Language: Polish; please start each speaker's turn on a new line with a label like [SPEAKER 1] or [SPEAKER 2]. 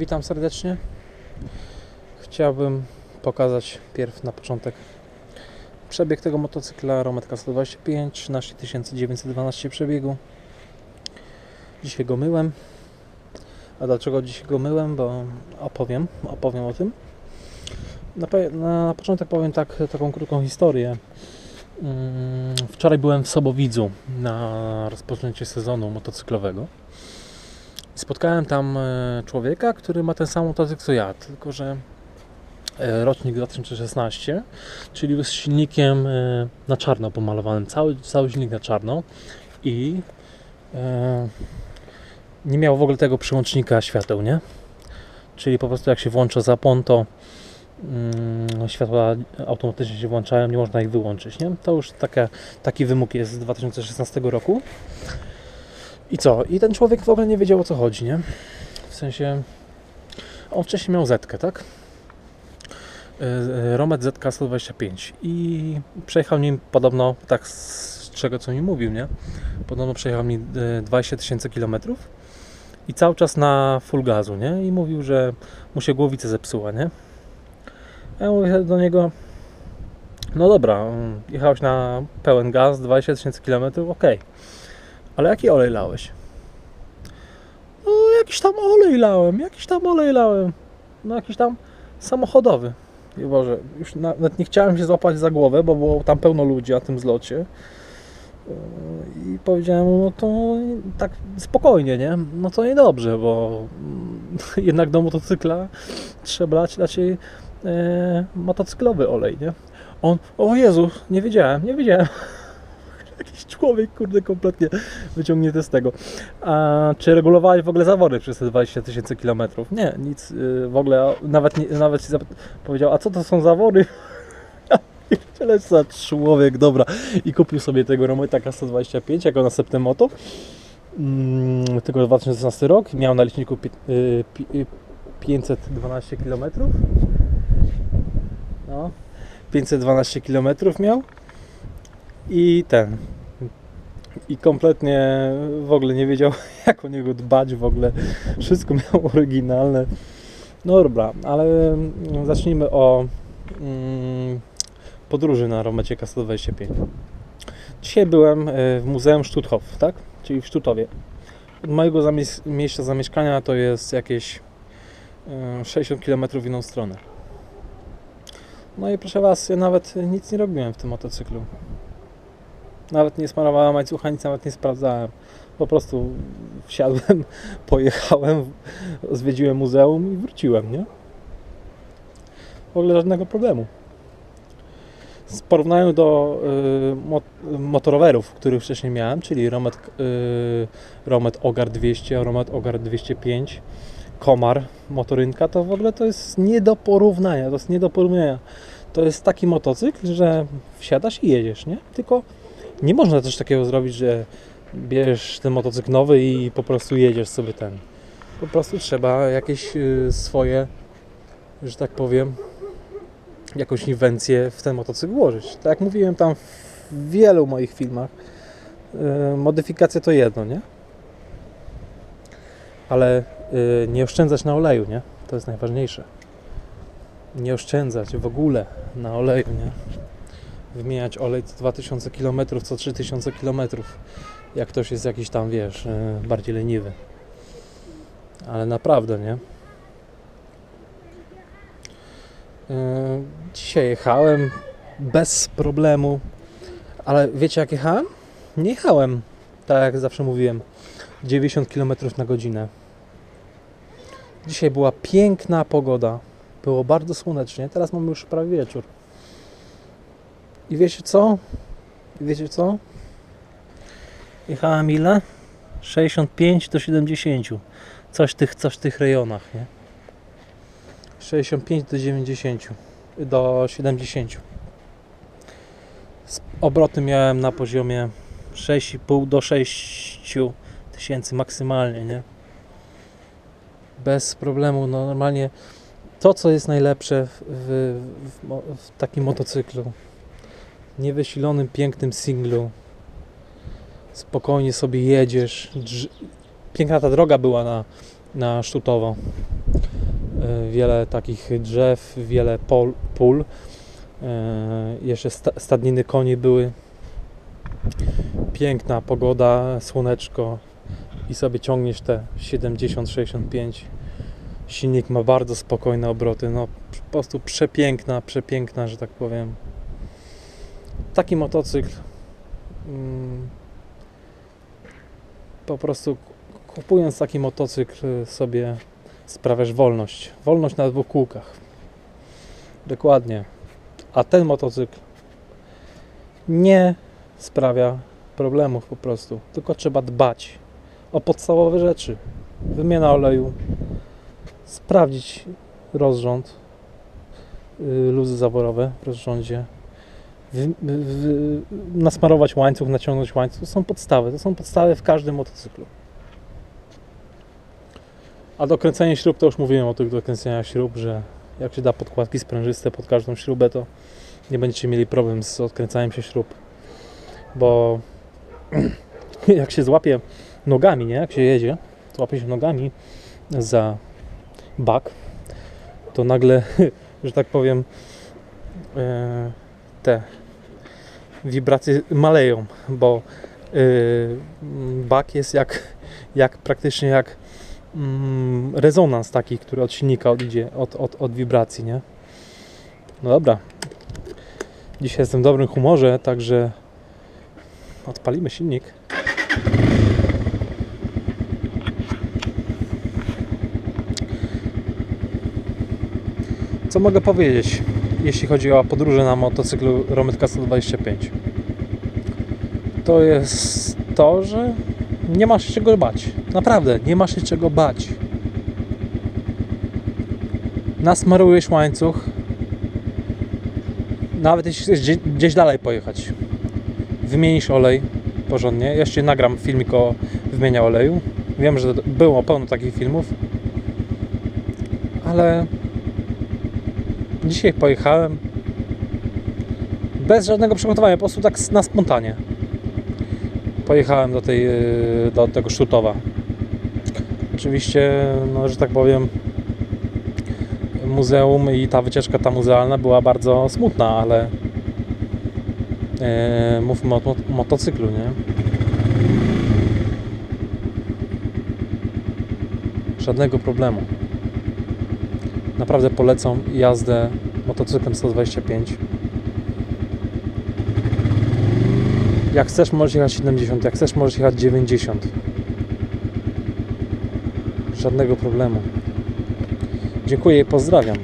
[SPEAKER 1] Witam serdecznie. Chciałbym pokazać pierw na początek przebieg tego motocykla Rometka 125, 13912 przebiegu. Dzisiaj go myłem. A dlaczego dzisiaj go myłem? Bo opowiem, opowiem o tym. Na, na początek powiem tak, taką krótką historię. Mm, Wczoraj byłem w Sobowidzu na rozpoczęcie sezonu motocyklowego. Spotkałem tam e, człowieka, który ma ten sam motocykl co ja, tylko że e, rocznik 2016, czyli z silnikiem e, na czarno pomalowanym, cały, cały silnik na czarno i nie miał w ogóle tego przyłącznika świateł, nie? Czyli po prostu jak się włącza zapłon, to mm, światła automatycznie się włączają, nie można ich wyłączyć, nie? To już taka, taki wymóg jest z 2016 roku. I co? I ten człowiek w ogóle nie wiedział o co chodzi, nie? W sensie, on wcześniej miał Zetkę, tak? E, e, Romet ZK 125 i przejechał nim podobno, tak z czego co mi mówił, nie? Podobno przejechał mi e, 20 tysięcy kilometrów i cały czas na full gazu, nie? I mówił, że mu się głowica zepsuła, nie? Ja mówię do niego, no dobra, jechałeś na pełen gaz, 20 tysięcy kilometrów, okej. Ale jaki olej lałeś? No jakiś tam olej lałem, jakiś tam olej lałem. No jakiś tam samochodowy. I Boże, już nawet nie chciałem się złapać za głowę, bo było tam pełno ludzi na tym zlocie. Yy, I powiedziałem mu, no to tak spokojnie, nie? No to niedobrze, bo mm, jednak do motocykla trzeba lać raczej e, motocyklowy olej, nie? On, o Jezu, nie wiedziałem, nie wiedziałem. Jakiś człowiek, kurde, kompletnie wyciągnięty z tego. A czy regulowałeś w ogóle zawory przez te 20 tysięcy kilometrów? Nie, nic y, w ogóle, nawet, nawet się powiedział, a co to są zawory? Co za człowiek, dobra. I kupił sobie tego Rometa 125 jako następne moto. Mm, tylko 2016 rok. Miał na liczniku pi- y, pi- y, 512 km. No, 512 km miał. I ten. I kompletnie w ogóle nie wiedział, jak o niego dbać w ogóle. Wszystko miał oryginalne. No dobra, ale mm, zacznijmy o mm, podróży na Romecie K125. Dzisiaj byłem e, w Muzeum Stutthof, tak? Czyli w Sztutowie. Od mojego miejsca zamieszkania to jest jakieś e, 60 km w inną stronę. No i proszę Was, ja nawet nic nie robiłem w tym motocyklu. Nawet nie smarowałem łańcucha, nic nawet nie sprawdzałem. Po prostu wsiadłem, pojechałem, zwiedziłem muzeum i wróciłem, nie? W ogóle żadnego problemu. W porównaniu do y, mot- motorowerów, których wcześniej miałem, czyli Romet, y, Romet Ogar 200, Romet Ogar 205, Komar, motorynka, to w ogóle to jest nie do porównania, to jest nie do porównania. To jest taki motocykl, że wsiadasz i jedziesz, nie? Tylko nie można też takiego zrobić, że bierzesz ten motocykl nowy i po prostu jedziesz sobie ten. Po prostu trzeba jakieś y, swoje, że tak powiem, jakąś inwencję w ten motocykl włożyć. Tak jak mówiłem tam w wielu moich filmach, y, modyfikacja to jedno, nie? Ale y, nie oszczędzać na oleju, nie? To jest najważniejsze. Nie oszczędzać w ogóle na oleju, nie? Wymieniać olej co 2000 km, co 3000 km. Jak ktoś jest jakiś tam, wiesz, e, bardziej leniwy. Ale naprawdę, nie? E, Dzisiaj jechałem bez problemu, ale wiecie jak jechałem? Nie jechałem, tak jak zawsze mówiłem, 90 km na godzinę. Dzisiaj była piękna pogoda. Było bardzo słonecznie. Teraz mamy już prawie wieczór. I wiecie co? I wiecie co? Jechałem ile? 65 do 70. Coś w tych, coś tych rejonach, nie? 65 do 90. Do 70. Z- Obroty miałem na poziomie 6,5 do 6 tysięcy maksymalnie, nie? Bez problemu, no normalnie to, co jest najlepsze w, w, w, w takim motocyklu, niewysilonym, pięknym singlu. Spokojnie sobie jedziesz. Piękna ta droga była na, na Sztutowo. e, wiele takich drzew, wiele pol, pól. E, Jeszcze sta, stadniny koni były. Piękna pogoda, słoneczko i sobie ciągniesz te 70-65. Silnik ma bardzo spokojne obroty. No po prostu przepiękna, przepiękna, że tak powiem. Taki motocykl. mm, Po prostu kupując taki motocykl sobie sprawiasz wolność. Wolność na dwóch kółkach. Dokładnie. A ten motocykl nie sprawia problemów po prostu. Tylko trzeba dbać o podstawowe rzeczy. Wymiana oleju, sprawdzić rozrząd, y, luzy zaworowe w rozrządzie, wy, wy, nasmarować łańcuch, naciągnąć łańcuch. To są podstawy. To są podstawy w każdym motocyklu. A dokręcenie śrub, to już mówiłem o tych dokręceniach śrub, że jak się da podkładki sprężyste pod każdą śrubę, to nie będziecie mieli problem z odkręcaniem się śrub. Bo jak się złapie nogami, nie? Jak się jedzie, złapie się nogami za bak, to nagle, że tak powiem, e, te wibracje maleją, bo e, bak jest jak, jak praktycznie jak mm, rezonans taki, który od silnika odjdzie, od, od, od wibracji, nie? No dobra. Dzisiaj jestem w dobrym humorze, także odpalimy silnik. Co mogę powiedzieć, jeśli chodzi o podróże na motocyklu Rometka 125? To jest to, że nie masz się czego bać. Naprawdę, nie masz się czego bać. Nasmarujesz łańcuch, nawet jeśli chcesz gdzie- gdzieś dalej pojechać. Wymienisz olej porządnie. Ja jeszcze nagram filmik o wymianie oleju. Wiem, że było pełno takich filmów. Ale dzisiaj pojechałem bez żadnego przygotowania, po prostu tak na spontanie. Pojechałem do, tej, yy, do tego Szutowa. Oczywiście, no, że tak powiem, muzeum i ta wycieczka ta muzealna była bardzo smutna, ale e, mówmy o mo- motocyklu, nie? Żadnego problemu. Naprawdę polecam jazdę motocyklem 125. Jak chcesz, możesz jechać 70, jak chcesz, możesz jechać 90. Żadnego problemu. Dziękuję i pozdrawiam.